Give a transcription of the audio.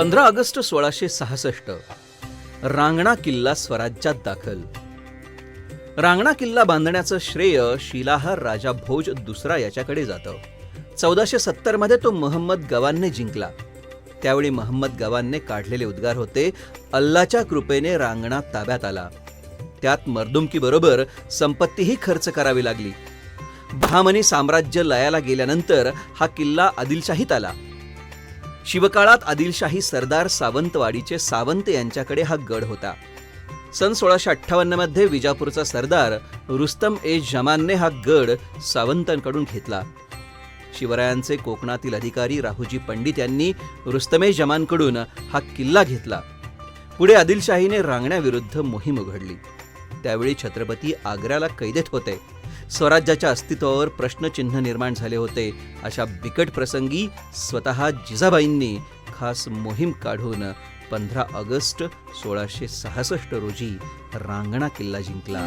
पंधरा ऑगस्ट सोळाशे सहासष्ट. रांगणा किल्ला स्वराज्यात दाखल. रांगणा किल्ला बांधण्याचं श्रेय शिलाहार राजा भोज दुसरा याच्याकडे जातं. चौदाशे सत्तरमध्ये तो महम्मद गवानने जिंकला. त्यावेळी महम्मद गवानने काढलेले उद्गार होते अल्लाच्या कृपेने रांगणा ताब्यात आला. त्यात मर्दुमकीबरोबर संपत्तीही खर्च करावी लागली. बहामनी साम्राज्य लयाला गेल्यानंतर हा किल्ला आदिलशाहीत आला. शिवकाळात आदिलशाही सरदार सावंतवाडीचे सावंत यांच्याकडे हा गड होता. सन सोळाशे अठ्ठावन्नमध्ये विजापूरचा सरदार रुस्तम ए जमानने हा गड सावंतांकडून घेतला. शिवरायांचे कोकणातील अधिकारी राहुजी पंडित यांनी रुस्तमे जमानकडून हा किल्ला घेतला. पुढे आदिलशाहीने रांगण्याविरुद्ध मोहीम उघडली. त्यावेळी छत्रपती आग्र्याला कैदेत होते. स्वराज्याच्या अस्तित्वावर प्रश्नचिन्ह निर्माण झाले होते. अशा बिकट प्रसंगी स्वतः जिजाबाईंनी खास मोहीम काढून पंधरा ऑगस्ट सोळाशे सहासष्ट रोजी रांगणा किल्ला जिंकला.